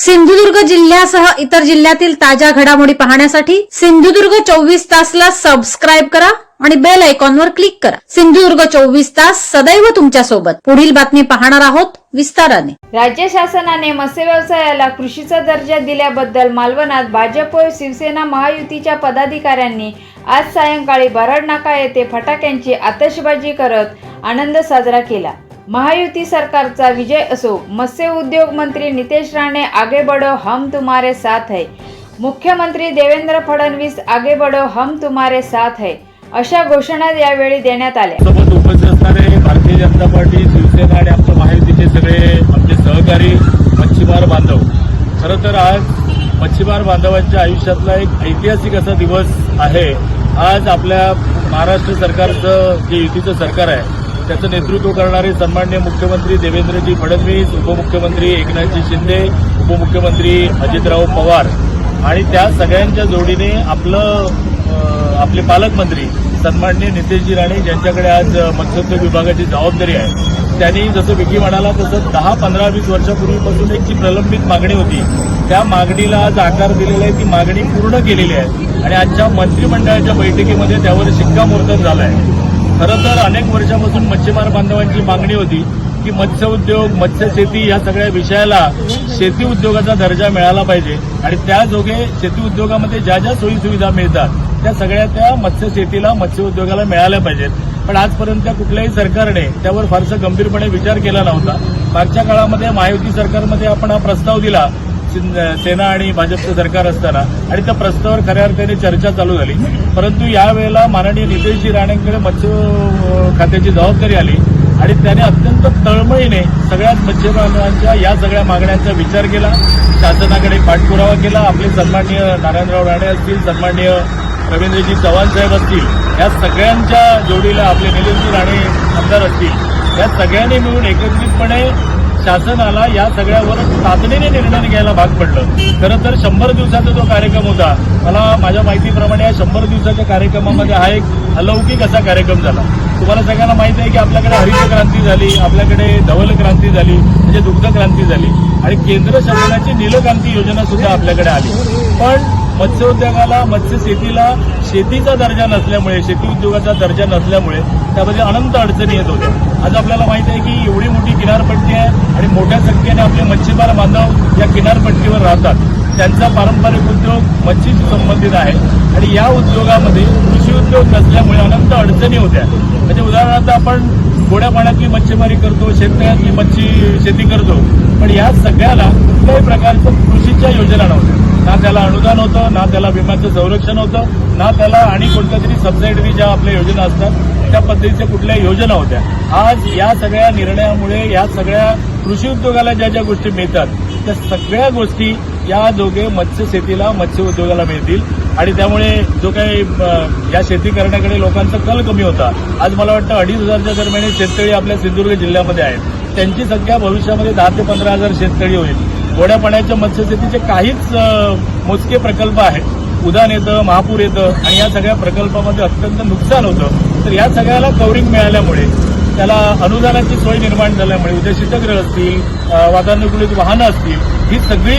सिंधुदुर्ग जिल्ह्यासह इतर जिल्ह्यातील ताज्या घडामोडी पाहण्यासाठी सिंधुदुर्ग चोवीस तासला सबस्क्राईब करा आणि बेल आयकॉनवर क्लिक करा. सिंधुदुर्ग चोवीस तास सदैव तुमच्यासोबत पुढील बातमी पाहणार आहोत विस्ताराने. राज्य शासनाने मत्स्य व्यवसायाला कृषीचा दर्जा दिल्याबद्दल मालवणात भाजप व शिवसेना महायुतीच्या पदाधिकाऱ्यांनी आज सायंकाळी बराड नाका येथे फटाक्यांची आतषबाजी करत आनंद साजरा केला. महायुती सरकारचा विजय असो मत्स्य उद्योग मंत्री नितेश राणे आगे बढो हम तुम्हारे साथ है. मुख्यमंत्री देवेंद्र फडणवीस आगे बढो हम तुम्हारे साथ है अशा घोषणा यावेळी देण्यात आल्या. सोबत उपस्थित असणारे भारतीय जनता पार्टी शिवसेना आणि आमच्या महायुतीचे सगळे आमचे सहकारी मच्छीमार बांधव. खरं तर आज मच्छीमार बांधवांच्या आयुष्यातला एक ऐतिहासिक असा दिवस आहे. आज आपल्या महाराष्ट्र सरकारचं जे युतीचं सरकार आहे त्याचं नेतृत्व करणारे सन्मान्य मुख्यमंत्री देवेंद्रजी फडणवीस उपमुख्यमंत्री एकनाथजी शिंदे उपमुख्यमंत्री अजितराव पवार आणि त्या सगळ्यांच्या जोडीने आपलं आपले पालकमंत्री सन्मान्य नितेशजी राणे ज्यांच्याकडे आज मत्स्योद्योग विभागाची जबाबदारी आहे. त्यांनी जसं विकी म्हणाला तसं दहा पंधरा वीस वर्षापूर्वीपासून एक जी प्रलंबित मागणी होती. त्या मागणीला आज आकार दिलेला आहे. ती मागणी पूर्ण केलेली आहे. आणि आजच्या मंत्रिमंडळाच्या बैठकीमध्ये त्यावर शिक्कामोर्तब झाला आहे खरं तर अनेक वर्षापासून मच्छीमार बांधवांची मागणी होती की मत्स्य उद्योग मत्स्य शेती या सगळ्या विषयाला शेती उद्योगाचा दर्जा मिळाला पाहिजे. आणि त्याजोगे शेती उद्योगामध्ये ज्या ज्या सोयीसुविधा मिळतात त्या सगळ्या त्या मत्स्य शेतीला मत्स्य उद्योगाला मिळाल्या पाहिजेत. पण आजपर्यंत कुठल्याही सरकारने त्यावर फारसं गंभीरपणे विचार केला नव्हता. मागच्या काळामध्ये महायुती सरकारमध्ये आपण हा प्रस्ताव दिला सेना आणि भाजपचं सरकार असताना आणि त्या प्रस्तावावर खऱ्या अर्थाने चर्चा चालू झाली. परंतु यावेळेला माननीय नितेशजी राणेंकडे मत्स्य खात्याची जबाबदारी आली आणि त्याने अत्यंत तळमळीने सगळ्याच मत्स्यबांधवांच्या या सगळ्या मागण्यांचा विचार केला. शासनाकडे पाठपुरावा केला. आपले सन्माननीय नारायणराव राणे असतील सन्माननीय रवींद्रजी चव्हाण साहेब असतील या सगळ्यांच्या जोडीला आपले निलेशजी राणे आमदार असतील या सगळ्यांनी मिळून एकत्रितपणे शासनाला या सगळ्यावर तातडीने निर्णय घ्यायला भाग पडलं. खरं तर शंभर दिवसाचा जो कार्यक्रम होता मला माझ्या माहितीप्रमाणे या शंभर दिवसाच्या कार्यक्रमामध्ये हा एक अलौकिक असा कार्यक्रम झाला. तुम्हाला सगळ्यांना माहिती आहे की आपल्याकडे हरित क्रांती झाली आपल्याकडे धवल क्रांती झाली म्हणजे दुग्ध क्रांती झाली. आणि केंद्र शासनाची नीलक्रांती योजना सुद्धा आपल्याकडे आली. पण मत्स्योद्योगाला मत्स्य शेतीला शेतीचा दर्जा नसल्यामुळे शेती उद्योगाचा दर्जा नसल्यामुळे त्यामध्ये अनंत अडचणी येत होत्या. आज आपल्याला माहीत आहे की एवढी मोठी किनारपट्टी आहे आणि मोठ्या संख्येने आपले मच्छीमार बांधव या किनारपट्टीवर राहतात. त्यांचा पारंपरिक उद्योग मच्छीशी संबंधित आहे आणि या उद्योगामध्ये कृषी उद्योग नसल्यामुळे अनंत अडचणी होत्या. म्हणजे उदाहरणार्थ आपण गोड्या पाण्यातली मच्छीमारी करतो शेतकऱ्यातली मच्छी शेती करतो पण या सगळ्याला प्रकारचं कृषीच्या योजना नव्हत्या ना त्याला अनुदान होतं ना त्याला विम्याचं संरक्षण होतं ना त्याला आणि कोणत्या तरी सबसिडी ज्या आपल्या योजना असतात त्या पद्धतीच्या कुठल्या योजना होत्या. आज या सगळ्या निर्णयामुळे या सगळ्या कृषी उद्योगाला ज्या ज्या गोष्टी मिळतात त्या सगळ्या गोष्टी या दोघे मत्स्य शेतीला मत्स्य उद्योगाला मिळतील. आणि त्यामुळे जो काही या शेती करण्याकडे लोकांचा कल कमी होता. आज मला वाटतं अडीच हजारच्या दरम्यान शेतकरी आपल्या सिंधुदुर्ग जिल्ह्यामध्ये आहेत. त्यांची संख्या भविष्यामध्ये दहा ते पंधरा हजार शेतकरी होईल. गोड्या पाण्याच्या मत्स्यशेतीचे काहीच मोजके प्रकल्प आहेत. उदान येतं महापूर येतं आणि या सगळ्या प्रकल्पामध्ये अत्यंत नुकसान होतं. तर या सगळ्याला कवरिंग मिळाल्यामुळे त्याला अनुदानाची सोय निर्माण झाल्यामुळे उद्या शीतगृह असतील वातानुकूलित वाहनं असतील ही सगळी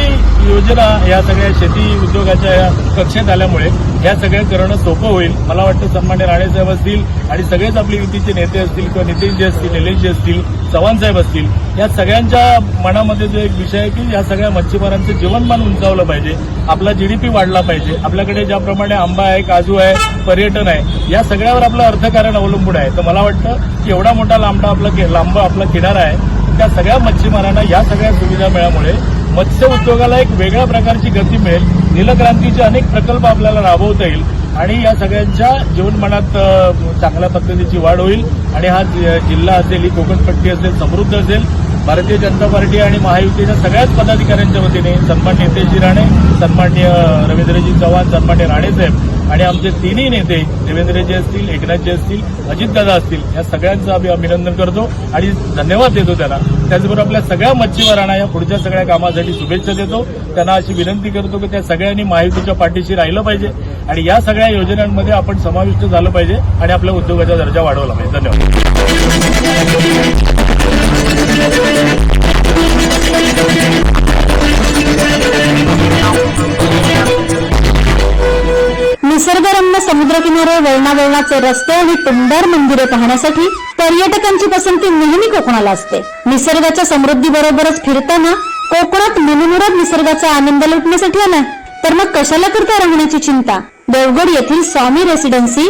योजना या सगळ्या शेती उद्योगाच्या या कक्षेत आल्यामुळे या सगळ्या करणं सोपं होईल. मला वाटतं सन्मान्य राणेसाहेब असतील आणि सगळेच आपले युतीचे नेते असतील किंवा नितीशजी असतील निलेशजी असतील चव्हाण साहेब असतील या सगळ्यांच्या मनामध्ये जो एक विषय आहे की या सगळ्या मच्छीमारांचं जीवनमान उंचावलं पाहिजे. आपला जीडीपी वाढला पाहिजे. आपल्याकडे ज्याप्रमाणे आंबा आहे काजू आहे पर्यटन आहे या सगळ्यावर आपलं अर्थकारण अवलंबून आहे. तर मला वाटतं की एवढा मोठा लांबडा आपला लांब आपला किनारा आहे. त्या सगळ्या मच्छीमारांना या सगळ्या सुविधा मिळाल्यामुळे मत्स्य उद्योगाला एक वेगळ्या प्रकारची गती मिळेल. नीलक्रांतीचे अनेक प्रकल्प आपल्याला राबवता येईल. आणि या सगळ्यांच्या जीवनमानात चांगल्या पद्धतीची वाढ होईल. आणि हा जिल्हा असेल ही कोकणपट्टी असेल समृद्ध असेल. भारतीय जनता पार्टी आणि महायुतीच्या सगळ्याच पदाधिकाऱ्यांच्या वतीने सन्मान्य नितेशजी राणे सन्मान्य रवींद्रजी चव्हाण सन्मान्य राणेसाहेब आणि आमचे तिन्ही नेते देवेंद्रजी असतील एकनाथजी असतील अजितदादा असतील या सगळ्यांचं आम्ही अभिनंदन करतो आणि धन्यवाद देतो त्यांना. त्याचबरोबर आपल्या सगळ्या मच्छीमारांना या पुढच्या सगळ्या कामासाठी शुभेच्छा देतो. त्यांना अशी विनंती करतो की त्या सगळ्यांनी महायुतीच्या पाठीशी राहिलं पाहिजे आणि या सगळ्या योजनांमध्ये आपण समाविष्ट झालं पाहिजे आणि आपल्या उद्योगाचा दर्जा वाढवला पाहिजे. धन्यवाद. निसर्गरम्य समुद्रकिनारे वळणा रस्ते आणि तुंबार मंदिरे पाहण्यासाठी पर्यटकांची पसंती नेहमी कोकणाला असते. निसर्गाच्या समृद्धी बरोबरच फिरताना कोकणात मनमुराद निसर्गाचा आनंद लुटण्यासाठी आला. तर मग कशाला करता राहण्याची चिंता? देवगड येथील Swami Residency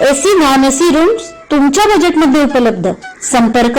AC non AC rooms तुमच्या बजेटमध्ये उपलब्ध. संपर्क